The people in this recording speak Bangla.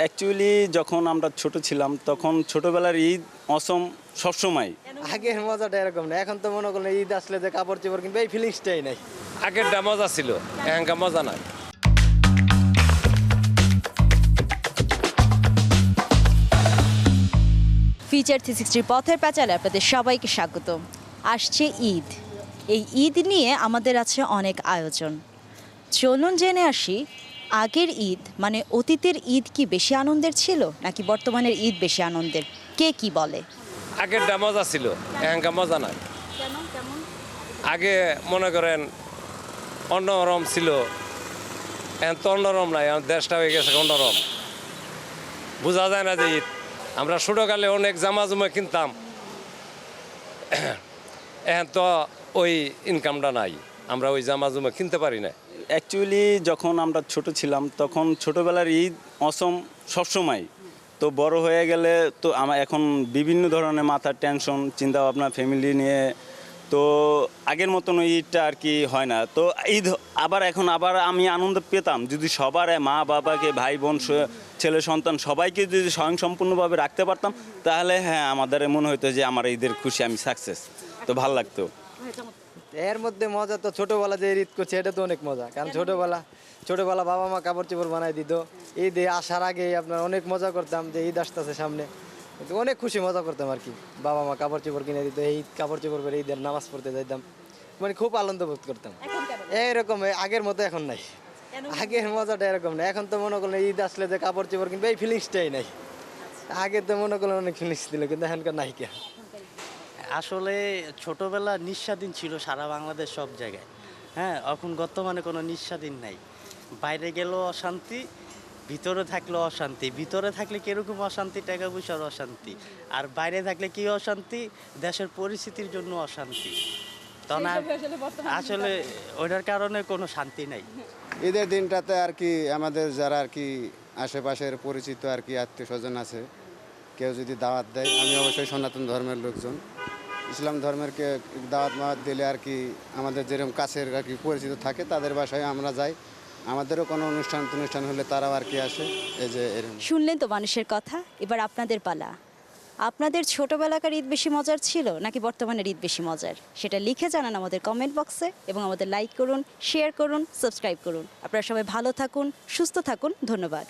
অ্যাকচুয়ালি যখন আমরা ছোট ছিলাম তখন ছোটবেলার ঈদ অসম সবসময়। আগের মজাটা এরকম না এখন তো মনে করলেন ঈদ আসলে যে কাপড় চোপড় কিনবে এই ফিলিংসটাই নাই। আগেরটা মজা ছিল এখানকার মজা নাই। ফিচার থ্রি সিক্সটির পথের পাঁচালে আপনাদের সবাইকে স্বাগত। আসছে ঈদ। এই ঈদ নিয়ে আমাদের আছে অনেক আয়োজন। চলুন জেনে আসি আগের ঈদ মানে অতীতের ঈদ কি বেশি আনন্দের ছিল, নাকি বর্তমানের ঈদ বেশি আনন্দের? কে কি বলে? আগেরটা মজা ছিল, এখানকার মজা নাই। আগে মনে করেন অন্যরম ছিল, এখন তো অন্যরম নাই দেশটা হয়ে গেছে অন্যরম বোঝা যায় না যে ঈদ। আমরা ছোটোকালে অনেক জামা জুমা কিনতাম। এখন তো ওই ইনকামটা নাই। আমরা ওই জামা জুমা কিনতে পারি না। অ্যাকচুয়ালি যখন আমরা ছোট ছিলাম তখন ছোটবেলার ঈদ অসম সবসময়। তো বড় হয়ে গেলে তো আমার এখন বিভিন্ন ধরনের মাথার টেনশন চিন্তা ভাবনা ফ্যামিলি নিয়ে। তো আগের মতন ওই ঈদটা আর কি হয় না। তো ঈদ আবার এখন আবার আমি আনন্দ পেতাম। যদি সবার মা বাবাকে ভাই বোন ছেলে সন্তান সবাইকে যদি স্বয়ংসম্পূর্ণভাবে রাখতে পারতাম তাহলে হ্যাঁ আমাদের মনে হতো যে আমার ঈদের খুশি আমি সাকসেস তো ভালো লাগতো। এর মধ্যে মজা তো ছোটবেলা যে ঈদ করছে এটা তো অনেক মজা। কারণ ছোটবেলা ছোটবেলা বাবা মা কাপড় চোপড় বানাই দিত। ঈদ আসার আগে আপনার অনেক মজা করতাম যে ঈদ আসতেছে সামনে। অনেক খুশি মজা করতাম আর কি। বাবা মা কাপড় চোপড় কিনে দিত এই ঈদ কাপড় চোপড় করে ঈদের নামাজ পড়তে যাইতাম। মানে খুব আনন্দ বোধ করতাম। এইরকম আগের মতো এখন নাই। আগের মজাটা এরকম না। এখন তো মনে করলেন ঈদ আসলে যে কাপড় চোপড় কিনবে এই ফিলিংসটাই নাই। আগে তো মনে করলেন অনেক ফিলিংস দিল কিন্তু এখনকার নাই কে আসলে ছোটবেলা নিঃস্বাধীন ছিল সারা বাংলাদেশ সব জায়গায়। হ্যাঁ এখন বর্তমানে কোনো নিঃস্বাধীন নাই। বাইরে গেলেও অশান্তি ভিতরে থাকলে অশান্তি ভিতরে থাকলে কীরকম অশান্তি টাকা পয়সার অশান্তি আর বাইরে থাকলে কি অশান্তি দেশের পরিস্থিতির জন্য অশান্তি। তখন আর- আসলে ওইটার কারণে কোনো শান্তি নাই। ঈদের দিনটাতে আর কি আমাদের যারা আর কি আশেপাশের পরিচিত আর কি আত্মীয় স্বজন আছে কেউ যদি দাওয়াত দেয় আমি অবশ্যই সনাতন ধর্মের লোকজন। ইসলাম ধর্মের কে দাওয়াত মাওয়াত দিলে আর কি আমাদের যেরকম কাছের আর কি পরিচিত থাকে, তাদের বাসায় আমরা যাই। আমাদেরও কোনো অনুষ্ঠান অনুষ্ঠান হলে তারাও আর কি আসে, এই যে এরকম শুনলেন তো মানুষের কথা, এবার আপনাদের পালা। আপনাদের ছোটবেলাকার ঈদ বেশি মজার ছিল নাকি বর্তমানের ঈদ বেশি মজার? সেটা লিখে জানান আমাদের কমেন্ট বক্সে এবং আমাদের লাইক করুন শেয়ার করুন সাবস্ক্রাইব করুন। আপনারা সবাই ভালো থাকুন, সুস্থ থাকুন, ধন্যবাদ।